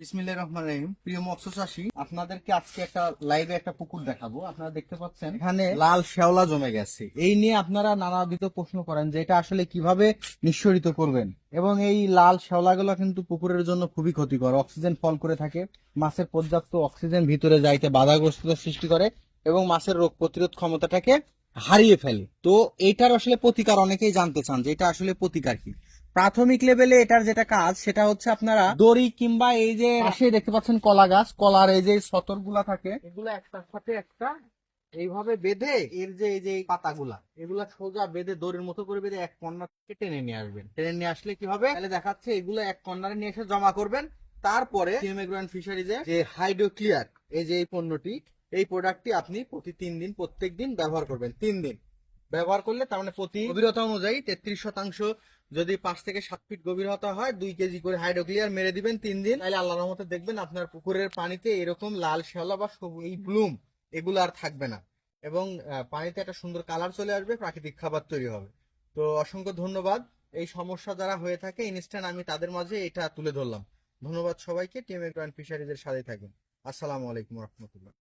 এই লাল কিন্তু পুকুরের জন্য খুবই ক্ষতিকর। অক্সিজেন ফল করে থাকে। মাছের পর্যাপ্ত অক্সিজেন ভিতরে যাইতে বাধাগ্রস্ততা সৃষ্টি করে এবং মাছের রোগ প্রতিরোধ ক্ষমতাটাকে হারিয়ে ফেলে। তো এটার আসলে প্রতিকার অনেকেই জানতে চান যে এটা আসলে প্রতিকার কি। প্রাথমিক লেভেলে এটার যেটা কাজ সেটা হচ্ছে আপনারা দড়ি কিংবা এই যে পাশে দেখতে পাচ্ছেন কলা গাছ কলার এই যে সতরগুলা থাকে। এগুলো একটার সাথে একটা এইভাবে বেঁধে এর যে এই যে পাতাগুলা এগুলা সোজা বেঁধে দড়ির মতো করে বেঁধে এক কর্নার থেকে টেনে নিয়ে আসবেন। টেনে নিয়ে আসলে কি হবে? তাহলে দেখাচ্ছে এগুলো এক কর্নারে নিয়ে এসে জমা করবেন। তারপরে সিএমএগ্রান ফিশারিজে যে হাইড্রো ক্লিয়ার এই যে এই পণ্যটি এই প্রোডাক্টটি আপনি প্রতি তিন দিন প্রত্যেক দিন ব্যবহার করবেন। তিন দিন। ব্যবহার করলে তার মানে প্রতি গভীরতা অনুযায়ী তেত্রিশ শতাংশ যদি পাঁচ থেকে সাত ফিট গভীরতা হয়, দুই কেজি করে হাইড্রোক্লিয়ার মেরে দিবেন তিন দিন। তাহলে আল্লাহর রহমতে দেখবেন আপনার পুকুরের পানিতে এরকম লাল শ্যাওলা বা এই ব্লুম এগুলো আর থাকবে না। এবং পানিতে একটা সুন্দর কালার চলে আসবে, প্রাকৃতিক খাবার তৈরি হবে। তো অসংখ্য ধন্যবাদ। এই সমস্যা যারা হয়ে থাকে ইনস্ট্যান্ট আমি তাদের মাঝে এটা তুলে ধরলাম। ধন্যবাদ সবাইকে টিএম গ্র্যান্ড ফিশারিজের সাথে থাকুন। আসসালামু আলাইকুম রহমতুল্লাহ।